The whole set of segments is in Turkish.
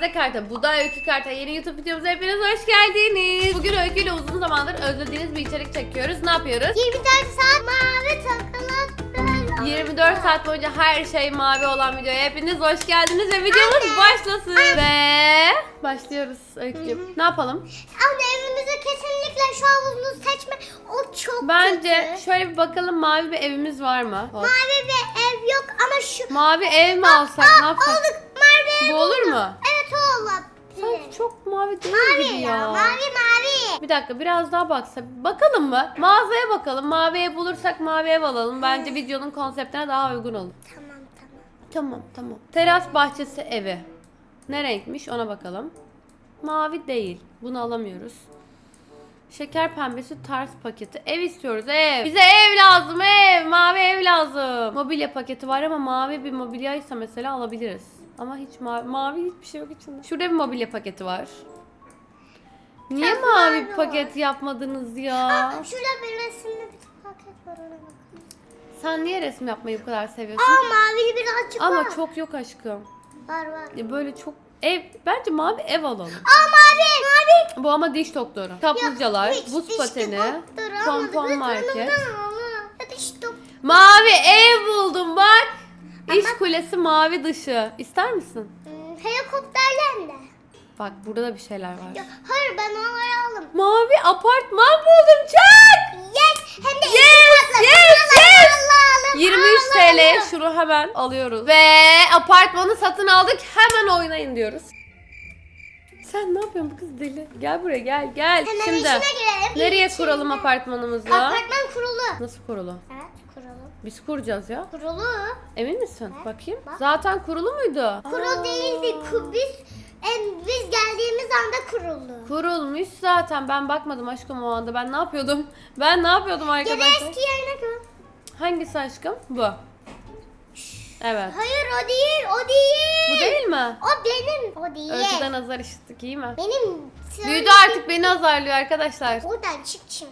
Gamze Karta, Bu da Öykü Karta. Yeni YouTube videomuza hepiniz hoş geldiniz. Bugün Öykü ile uzun zamandır özlediğiniz bir içerik çekiyoruz. Ne yapıyoruz? 24 saat mavi takılı. 24 saat boyunca her şey mavi olan videoya hepiniz hoş geldiniz ve videomuz başlasın. Ve başlıyoruz Öykücüğüm. Ne yapalım? Ama evimize kesinlikle şu havuzunu seçme. O çok Bence kötü. şöyle bir bakalım mavi bir evimiz var mı? Bak. Mavi bir ev yok ama şu... Mavi ev mi alsak ne yapsak? Olduk mavi ev Bu olur buldum. mu? Evet olabilir. Sanki çok mavi değil Mavi gibi ya. Mavi mavi. Bir dakika biraz daha baksa. Bakalım mı? Mağazaya bakalım. Mavi ev bulursak mavi ev alalım. Bence videonun konseptine daha uygun olur. Tamam tamam. Tamam tamam. Teras bahçesi evi. Ne renkmiş ona bakalım. Mavi değil. Bunu alamıyoruz. Şeker pembesi tarz paketi. Ev istiyoruz ev. Bize ev lazım ev. Mavi ev lazım. Mobilya paketi var ama mavi bir mobilyaysa mesela alabiliriz. Ama hiç mavi, mavi hiçbir şey yok içinde. Şurada bir mobilya paketi var. Niye Çok mavi mavi paket yapmadınız ya? Aa, şurada bir resimli bir paket var ona bak. Sen niye resim yapmayı bu kadar seviyorsun? Aa mavili birazcık var. Ama çok yok aşkım. Var var. Ya Böyle çok ev bence mavi ev alalım. Aa mavi mavi. Bu ama diş doktoru. Kaplıcalar, buz pateni, Lütfen market. Mavi ev. İş kulesi mavi dışı. İster misin? Hmm, helikopterle de. Bak burada da bir şeyler var. Ya, hayır ben onları aldım. Mavi apartman buldum çak. Yes hem de Yes, iki katlı. yes, Alalım, yes. alalım, 23 alalım. TL şunu hemen alıyoruz. Ve apartmanı satın aldık. Hemen oynayın diyoruz. Sen ne yapıyorsun bu kız deli? Gel buraya gel gel. Hemen Şimdi işine girelim. nereye kuralım apartmanımızı? Apartman kurulu. Nasıl kurulu? Evet kurulu. Biz kuracağız ya. Kurulu. Emin misin? Evet, Bakayım. bak. Zaten kurulu muydu? Kurul Aa. değildi. Ku- Biz, em, biz geldiğimiz anda kuruldu. Kurulmuş zaten. Ben bakmadım aşkım o anda. Ben ne yapıyordum? Ben ne yapıyordum Geri arkadaşlar? eski yerine koy. Hangisi aşkım? Bu. Evet. Hayır o değil o değil. Bu değil mi? O benim. O değil. Öyküden azar işittik iyi mi? Benim. Büyüdü artık beni azarlıyor arkadaşlar. Buradan çık şimdi.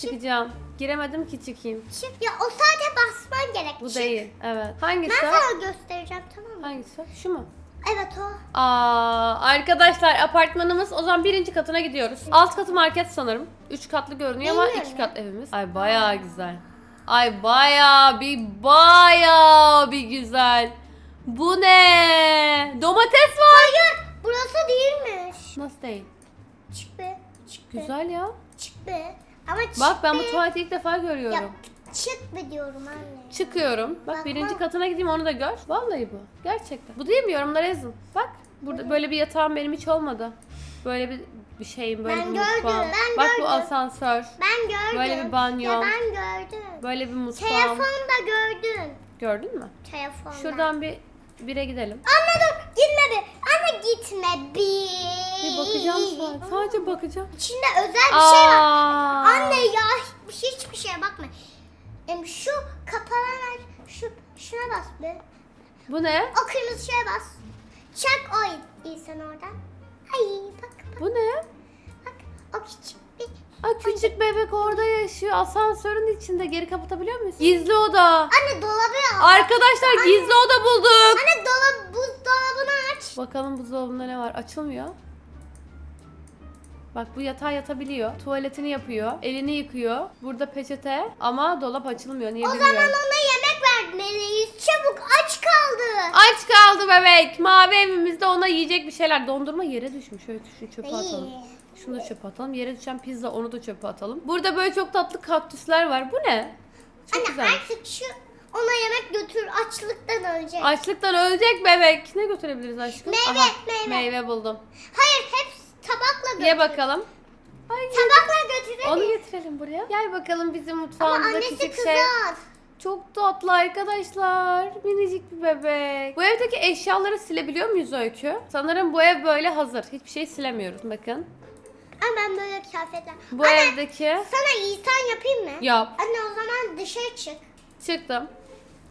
Çıkacağım. Giremedim ki çıkayım. Çık. Ya o sadece basman gerek. Bu Çık. değil. Evet. Hangisi? Ben sana göstereceğim tamam mı? Hangisi? Şu mu? Evet o. Aa, arkadaşlar apartmanımız o zaman birinci katına gidiyoruz. Alt katı market sanırım. Üç katlı görünüyor ama Bilmiyorum iki ya. kat evimiz. Ay bayağı güzel. Ay bayağı bir bayağı bir güzel. Bu ne? Domates var. Hayır burası değilmiş. Nasıl değil? Çık be. Çık be. Güzel ya. Çık be. Ama çık Bak ben be. bu tuvaleti ilk defa Ya görüyorum. çık be diyorum anne. Çıkıyorum. Bak Bak, birinci bak. katına gideyim onu da gör. Vallahi bu. Gerçekten. Bu değil mi? Yorumlara yazın. Bak burada böyle bir yatağım benim hiç olmadı. Böyle bir bir şeyim böyle Ben bir gördüm, mutfağım. ben Bak bu gördüm. asansör. Ben gördüm. Böyle bir banyo. Ya ben gördüm. Böyle bir mutfağım. Telefonda gördüm. Gördün mü? Telefonda. Şuradan bir bire gidelim. Anladım. Gitme be. Anne gitme bir. Bir bakacağım sadece. Sadece bakacağım. İçinde özel bir şey var. Aa. Anne ya hiç- hiçbir şeye bakma. Em, şu kapanan şu şuna bas be. Bu ne? O kırmızı şeye bas. Çak o iyi sen oradan. Ay bak bak Bu ne? bak. O küçük bir. Aa, küçük bebek orada yaşıyor. Asansörün içinde. Geri kapatabiliyor muyuz? Gizli oda. Anne dolabı al. Arkadaşlar gizli oda bulduk. Anne dolap buzdolabını aç. Bakalım buzdolabında ne var? Açılmıyor. Bak bu yatağa yatabiliyor. Tuvaletini yapıyor. Elini yıkıyor. Burada peçete ama dolap açılmıyor. Niye O bilmiyorum. zaman ona yemek vermeliyiz. Çabuk aç kaldı. Aç kaldı bebek. Mavi evimizde ona yiyecek bir şeyler. Dondurma yere düşmüş. Şöyle şunu çöpe atalım. İyi. Şunu da çöpe atalım. Yere düşen pizza onu da çöpe atalım. Burada böyle çok tatlı kaktüsler var. Bu ne? Çok Anne güzel. artık şu ona yemek götür açlıktan ölecek. Açlıktan ölecek bebek. Ne götürebiliriz aşkım? Meyve, meyve. Meyve buldum. Hayır hep tabakla götür. Ye bakalım. Ay, Tabakla götürelim. Onu getirelim buraya. Gel bakalım bizim Ama mutfağımıza annesi küçük kızar. şey. Çok tatlı arkadaşlar. Minicik bir bebek. Bu evdeki eşyaları silebiliyor muyuz Öykü? Sanırım bu ev böyle hazır. Hiçbir şey silemiyoruz bakın. Ama ben böyle kıyafetler. Bu Anne, evdeki... Sana İhsan yapayım mı? Yap. Anne o zaman dışarı çık. Çıktım.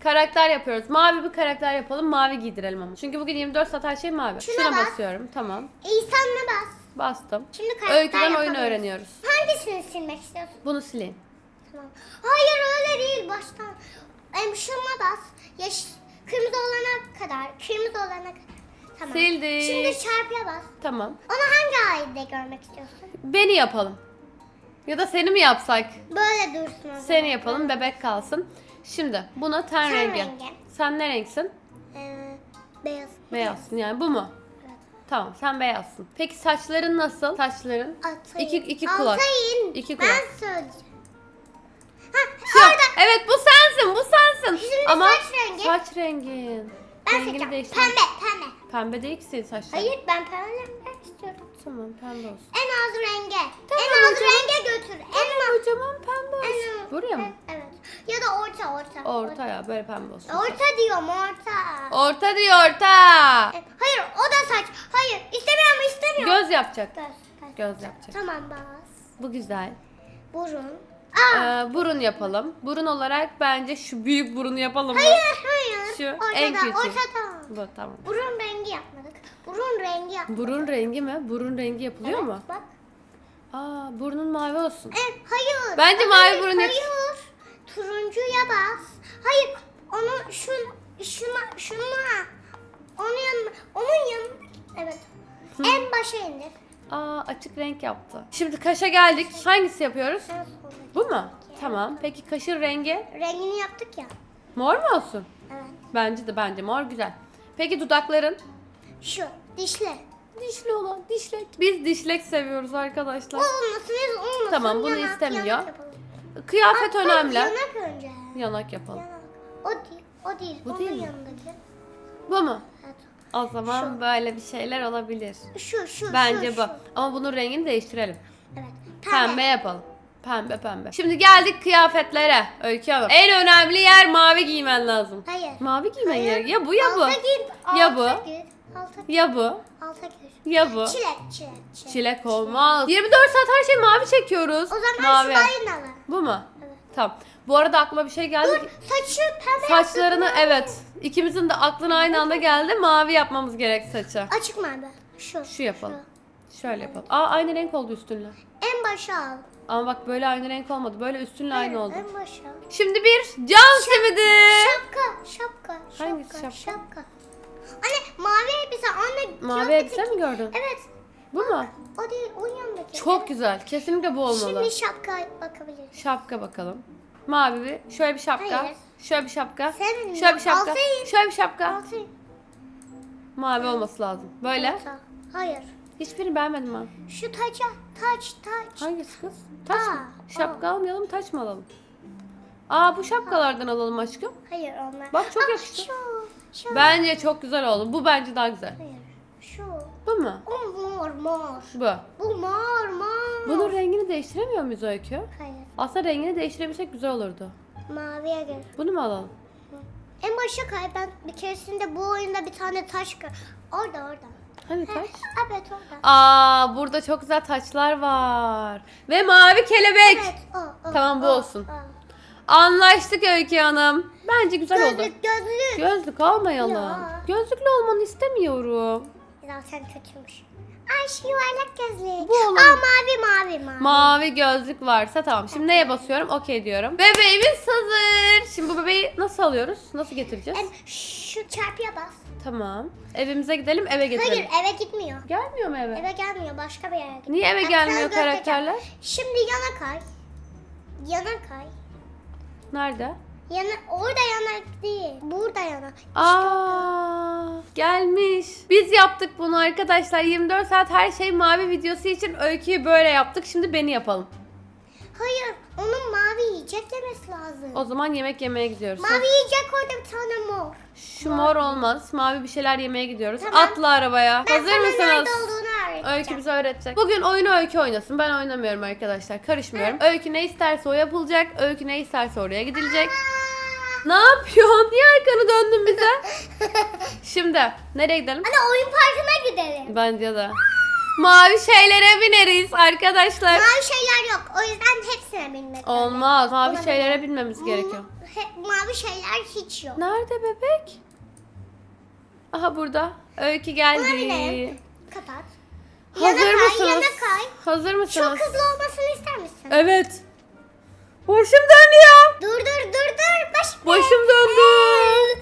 Karakter yapıyoruz. Mavi bir karakter yapalım. Mavi giydirelim ama. Çünkü bugün 24 saat her şey mavi. Şuna Şuna bas. basıyorum. Tamam. İhsan'la bas. Bastım. Şimdi karakter Öyküden oyun yapamıyoruz. öğreniyoruz. Hangisini silmek istiyorsun? Bunu sileyim. Tamam. Hayır öyle değil baştan. Em şuna bas. Yaş kırmızı olana kadar. Kırmızı olana kadar. Tamam. Sildik. Şimdi çarpıya bas. Tamam. Onu hangi ayda görmek istiyorsun? Beni yapalım. Ya da seni mi yapsak? Böyle dursun o zaman. Seni yapalım bebek kalsın. Şimdi buna ten, Ten rengi. rengi. Sen ne renksin? Ee, beyaz. Beyazsın yani bu mu? Evet. Tamam sen beyazsın. Peki saçların nasıl? Saçların? Atayım. İki, iki kulak. Atayım. İki Ben kulak. söyleyeceğim. Ha, orada. Evet bu sensin bu sensin. Şimdi Ama saç rengi. Saç rengin. Ben Rengini seçeceğim. değiştir. Pembe, pembe. Pembe değil ki senin saçların. Hayır ben pembe renk istiyorum. Tamam pembe olsun. En az renge. Tamam en az hocam. renge götür. En az. Kocaman pembe olsun. En az. Buraya mı? Evet. Ya da orta, orta. Orta ya böyle pembe olsun. Orta diyorum, orta. Orta diyor orta. E, Hayır, o da saç. Hayır, istemiyorum, istemiyorum. Göz yapacak. Göz, göz. Göz yapacak. Tamam bas. Bu güzel. Burun. Ee, burun yapalım. Burun olarak bence şu büyük burunu yapalım mı? hayır, hayır. Şu ortada, en küçüğü. Ortada. Bu tamam. Burun rengi yapmadık. Burun rengi yapmadık. Burun rengi mi? Burun rengi yapılıyor Evet, mu? Bak. Aa, burnun mavi olsun. E, hayır. Bence Hayır, mavi burun Hayır. Turuncuya bas. Hayır. Onu şun şuna şuna. Onun yanına. Onun yanına. Evet. En başa indir. Aa, açık renk yaptı. Şimdi kaşa geldik. Hangisi yapıyoruz? Soldaki. Bu mu? Tamam. Peki kaşın rengi Rengini yaptık ya. mor mu olsun? Evet. Bence de bence mor güzel. Peki dudakların? Şu dişli. Dişli olan dişlek. Biz dişlek seviyoruz arkadaşlar. olmasın, ez olmasın. Tamam, bunu istemiyor. Yapalım. Kıyafet bak, önemli. Yanak önce. Yanak yapalım. Yanak. O değil. O değil. Bu Onun değil mi? yanındaki. Bu mu? Evet. O zaman böyle bir şeyler olabilir. Şu şu Bence şu, bu. şu. Ama bunun rengini değiştirelim. Evet. Pembe yapalım. Pembe pembe. Şimdi geldik kıyafetlere. Öykü Hanım. En önemli yer mavi giymen lazım. Hayır. Mavi giymen Hayır. gerek. Ya bu ya bu. Alta gir. Ya alta bu. Gir. Alta gir. Ya bu. Alta gir. Ya bu. Çilek, çilek, çilek. Çilek olmaz. 24 saat her şey mavi çekiyoruz. O zaman mavi. şu balinalı. Bu mu? Evet. Tamam. Bu arada aklıma bir şey geldi. Dur, saçı pembe Saçlarını yaptık mı? evet. ikimizin de aklına aynı anda geldi. Mavi yapmamız gerek saçı. Açık mavi. Şu. Şu yapalım. Şöyle yapalım. Aa aynı renk oldu üstünle. En başa al. Ama bak böyle aynı renk olmadı. Böyle üstünle aynı oldu. En başa. Şimdi bir can simidi. Şapka, şapka, Hangisi şapka, şapka? şapka. Anne mavi elbise, anne. Mavi elbise mi gördün? Evet. Bu mu? O değil, o yanındaki. Çok güzel. Kesinlikle bu olmalı. Şimdi şapka bakabiliriz. Şapka bakalım. Mavi bir. Şöyle bir şapka. Hayır. Şöyle bir şapka. Senin Şöyle bir şapka. altın. Şöyle bir şapka. Altı. Mavi olması lazım. Böyle. Orta. Hayır. Hiçbirini beğenmedim ben. Şu taça, taç, taç. Hangisi kız? Taç mı? Aa, Şapka almayalım, taç mı alalım? Aa bu şapkalardan alalım aşkım. Hayır onlar. Bak, çok Aa, yakıştı. Şu, şu. Bence çok güzel oldu. Bu bence daha güzel. Hayır. Şu. Bu mu? O mor, mor. Bu. Bu mor, mor. Bunun rengini değiştiremiyor muyuz Öykü? Hayır. Aslında rengini değiştirebilsek güzel olurdu. Maviye gir. Bunu mu alalım? En başa kay. Ben bir keresinde bu oyunda bir tane taş gör. Orada, orada. Hani taç? Evet, orada. Aa burada çok güzel taçlar var. Ve mavi kelebek. Evet, o, o, Tamam, bu o, olsun. o. Anlaştık Öykü Hanım. Bence güzel oldu. Gözlük, gözlük. Gözlük almayalım. Ya. Gözlüklü olmanı istemiyorum. Zaten kötüymüş. Ay şu yuvarlak gözlük. Bu olur. Aa mavi, mavi, mavi. Mavi gözlük varsa tamam. Şimdi neye basıyorum? Okey diyorum. Bebeğimiz hazır. Şimdi bu bebeği nasıl alıyoruz? Nasıl getireceğiz? Şu çarpıya bas. Tamam. Evimize gidelim, eve getirelim. Hayır, eve gitmiyor. Gelmiyor mu eve? Eve gelmiyor, başka bir yere gidiyor. Niye eve Ben gelmiyor sana göstereceğim. karakterler? Şimdi yana kay. Yana kay. Nerede? Yana, orada yanak değil. Burada yanak. Aa, gelmiş. Biz yaptık bunu arkadaşlar. 24 saat her şey mavi videosu için öyküyü böyle yaptık. Şimdi beni yapalım. Hayır, onun mavi yiyecek yemesi lazım. O zaman yemek yemeye gidiyoruz. Mavi yiyecek orada bir tane mor. Şu mor olmaz. Mavi bir şeyler yemeye gidiyoruz. Tamam. Atla arabaya. Ben Hazır mısınız? nerede olduğunu öğreteceğim. Öykü bize öğretecek. Bugün oyunu Öykü oynasın. Ben oynamıyorum arkadaşlar. Karışmıyorum. Öykü ne isterse o yapılacak. Öykü ne isterse oraya gidilecek. Ne yapıyorsun? Niye arkanı döndün bize? Şimdi nereye gidelim? Hadi oyun parkına gidelim. Bence de. Mavi şeylere bineriz arkadaşlar. Mavi şeyler yok. O yüzden hepsine binmek. Olmaz. Mavi Olabilir. şeylere binmemiz gerekiyor. He- mavi şeyler hiç yok. Nerede bebek? Aha burada. Öykü Buna geldi. binelim. Kapat. Hazır yana kay, mısınız? yana kay. Hazır mısınız? Çok hızlı olmasını ister misin? Evet. Başım dönüyor. Dur dur dur dur. Başım. Başım döndü.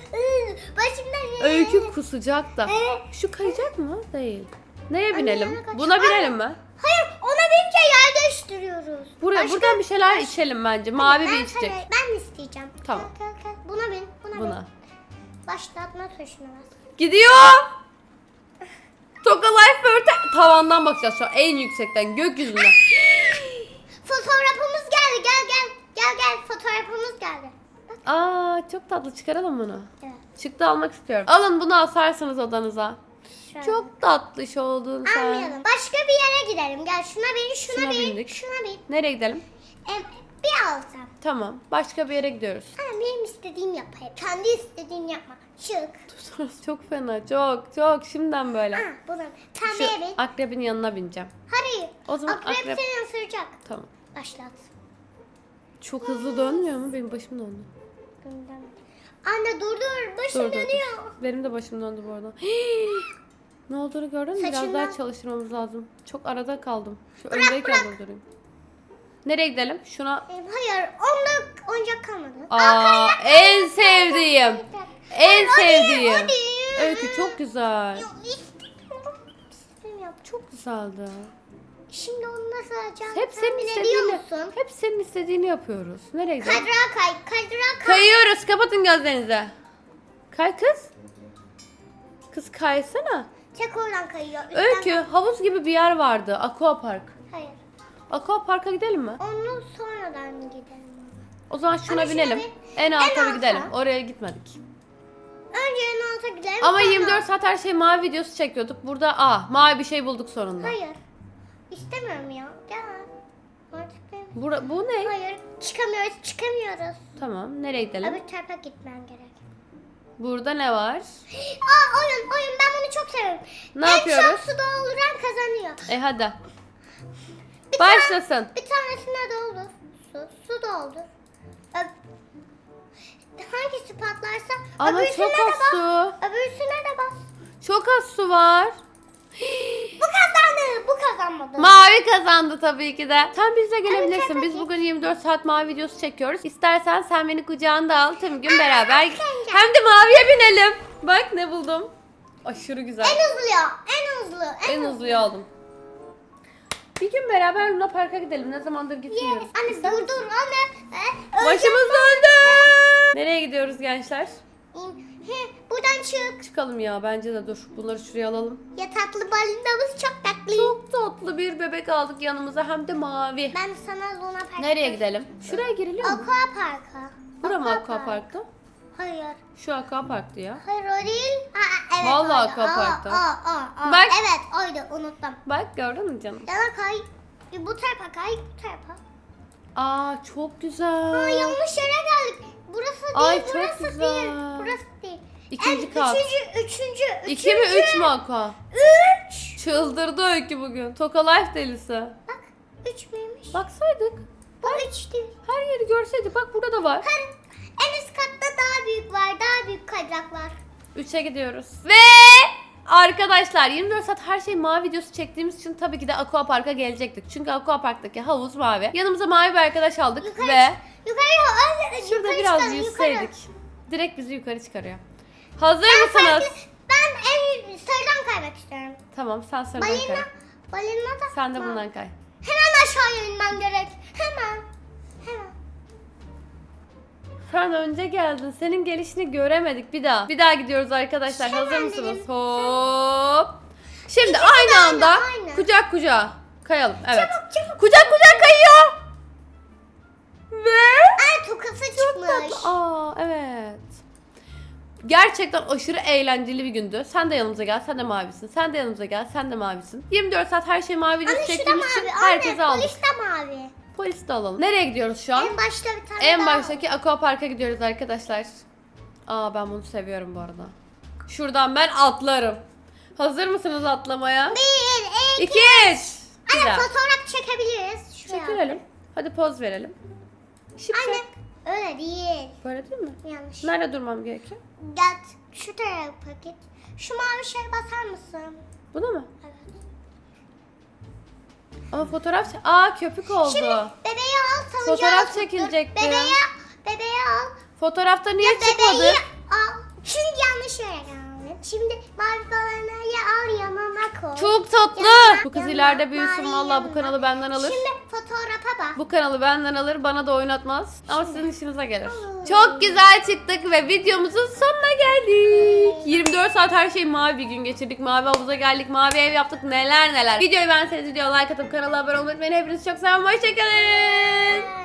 Başım dönüyor. Öykü kusacak da. Ee? Şu kayacak mı? Değil. Neye yana binelim? kaç- Buna binelim mi? Hayır ona binince yer değiştiriyoruz. Buraya, Başka- buradan bir şeyler içelim bence. Mavi bir Ben içecek. sana- Ben isteyeceğim. Tamam. Gel, gel, gel. Buna bin. Buna, Buna. bin. Başlatma tuşuna bas. Gidiyor. Toka Life Bird'e tavandan bakacağız şu an. En yüksekten gökyüzüne. Fotoğrafımız geldi. Gel gel. Gel gel. Fotoğrafımız geldi. Bak. Aa çok tatlı çıkaralım bunu. Evet. Çıktı almak istiyorum. Alın bunu asarsınız odanıza. An. Çok tatlış oldun sen. Almayalım. Başka bir yere gidelim. Gel şuna bin. Şuna, Şuna bin. bindik. Şuna bin. Nereye gidelim? Em, bir alsam. Tamam. Başka bir yere gidiyoruz. Ana benim istediğim yap hep. Kendi istediğin yapma. Çık. çok fena. Çok çok. Şimdiden böyle. Ha, buna. Şu Pembeye bin. akrebin yanına bineceğim. Hayır. O zaman akrep, akrep- seni ısıracak. Tamam. Başlat. Çok hızlı dönmüyor mu? Benim başım döndü. Günden. Anne dur dur. Başım Dur, dur, dur. dönüyor. Benim de başım döndü bu arada. ne olduğunu gördün mü? Biraz Saçından- daha çalıştırmamız lazım. Çok arada kaldım. Şu öndeyken durdurayım. Nereye gidelim? Şuna. Em, hayır. Onda oyuncak kalmadı. Aa, en sevdiğim. En sevdiğim. Öykü çok güzel. Yok, istemiyorum. İstemiyorum. Çok güzeldi. Şimdi onu nasıl alacağım? Hep Sen senin istediğini, musun? hep senin istediğini yapıyoruz. Nereye gidelim? Kaydırağa kay. Kaydırağa kay. Kayıyoruz. Kapatın gözlerinizi. Kay kız. Kız kaysana. Tek oradan kayıyor. Üstten- Öykü havuz gibi bir yer vardı. Aqua Park. Hayır. Aqua Park'a gidelim mi? Onu sonradan gidelim. O zaman şuna Ama şuna binelim. bin. En En alta bir alta. gidelim. Oraya gitmedik. Önce en alta gidelim. Ama sonra- 24 saat her şey mavi videosu çekiyorduk. Burada ah mavi bir şey bulduk sonunda. Hayır. İstemiyorum ya. Gel. Artık benim. Bura, bu ne? Hayır. Çıkamıyoruz. Çıkamıyoruz. Tamam. Nereye gidelim? Öbür tarafa gitmen gerek. Burada ne var? Aa oyun oyun ben bunu çok seviyorum. Ne en yapıyoruz? çok su dolduran kazanıyor. E hadi. Bir tane- Başlasın. bir tanesine doldur. Su, su doldur. Hangisi patlarsa Ama öbürsüne çok de az bas. su. Öbürsüne de bas. Çok az su var. Bu kazandı. Bu kazanmadı. Mavi kazandı tabii ki de. Sen bizle gelebilirsin. Biz bugün 24 saat mavi videosu çekiyoruz. İstersen sen beni kucağında al tüm gün beraber. Hem de maviye binelim. Bak ne buldum. Aşırı güzel. en hızlı ya. En hızlı. En, En hızlıyı aldım. Bir gün beraber Luna Park'a gidelim. Ne zamandır gitmiyoruz. Anne dur dur anne. Ee, Başımız döndü. Nereye gidiyoruz gençler? öleceğim. He, buradan çık. Çıkalım ya bence de dur. Bunları şuraya alalım. Ya tatlı balinamız çok tatlı. Çok tatlı bir bebek aldık yanımıza hem de mavi. Ben sana Luna Park'a... Nereye gidelim? Şuraya giriliyor mu? Aqua Park'a. Bura mı Aqua Park'ta? Hayır. Şu Aqua Park'tı ya. Hayır o değil. Aa, evet Vallahi oydu. Aqua Park'ta. Aa, aa, aa. Bak. Evet oydu unuttum. Bak gördün mü canım? Yana kay. Bu tarafa kay bu tarafa. Aa çok güzel. Aa, yanlış yere geldik. Burası değil Ay, çok burası güzel. değil. Burası değil. İkinci En- kat. Üçüncü, üçüncü, üçüncü. İki mi üç mü Aqua? Üç. Çıldırdı Öykü bugün. Toka Life delisi. Bak üç müymüş? Baksaydık. Bu üç değil. Her yeri görseydik. Bak burada da var. Her, en üst katta daha büyük var. Daha büyük kaydırak var. 3'e gidiyoruz. Ve arkadaşlar 24 saat her şey mavi videosu çektiğimiz için tabii ki de Aqua Park'a gelecektik. Çünkü Aqua Park'taki havuz mavi. Yanımıza mavi bir arkadaş aldık Yukarı, ve yukarı, yukarı, şurada yukarı biraz çıkalım, yukarı. yüzseydik. Direkt bizi yukarı çıkarıyor. Hazır mısınız? farklı- ben en sarıdan kaymak istiyorum. Tamam sen sarıdan kay. Balina, balina da. Sen de bundan kay. Hemen aşağıya inmem gerek. Hemen. Hemen. Sen önce geldin. Senin gelişini göremedik bir daha. Bir daha gidiyoruz arkadaşlar. Hemen Hazır mısınız? dedim. Hop. Şimdi İkisi de aynı aynı, anda aynı. kucak kucağa kayalım. Evet. Çabuk çabuk. Kucak kucak kayıyor. Ve Ay tokası çıkmış. Aa evet. Gerçekten aşırı eğlenceli bir gündü. Sen de yanımıza gel, sen de mavisin. Sen de yanımıza gel, sen de mavisin. 24 saat her şey mavi videosu Anne şu da çektiğimiz için mavi. Anne aldık. polis de mavi. Polis de alalım. Nereye gidiyoruz şu an? En başta bir tane En daha baştaki Aqua Park'a gidiyoruz arkadaşlar. Aa ben bunu seviyorum bu arada. Şuradan ben atlarım. Hazır mısınız atlamaya? Bir, iki. İki, üç. Anne Güzel. fotoğraf çekebiliriz. Şuraya. Çekilelim. Hadi poz verelim. Şıp Anne şıp. öyle değil. Böyle değil mi? Yanlış. Nerede durmam gerekiyor? Gel şu tarafa git. Şu mavi şeye basar mısın? Buna mı? Ama fotoğraf... Aa köpük oldu. Şimdi bebeği al salıncağı Fotoğraf çekilecekti. Bebeği, bebeği al. Fotoğrafta niye Bebeği çıkmadı? al. Çünkü yanlış yere geldi. Şimdi mavi balanayı al yanına koy. Çok tatlı. Yanına- Bu kız yanına, ileride büyüsün valla bu kanalı benden alır. Şimdi bak. Bu kanalı benden alır bana da oynatmaz. Ama sizin işinize gelir. Çok güzel çıktık ve videomuzun sonuna geldik. 24 saat her şey mavi bir gün geçirdik. Mavi havuza geldik. Mavi ev yaptık. Neler neler. Videoyu beğenseniz videoya like atıp kanala abone olmayı unutmayın. Hepinizi çok seviyorum. Hoşçakalın.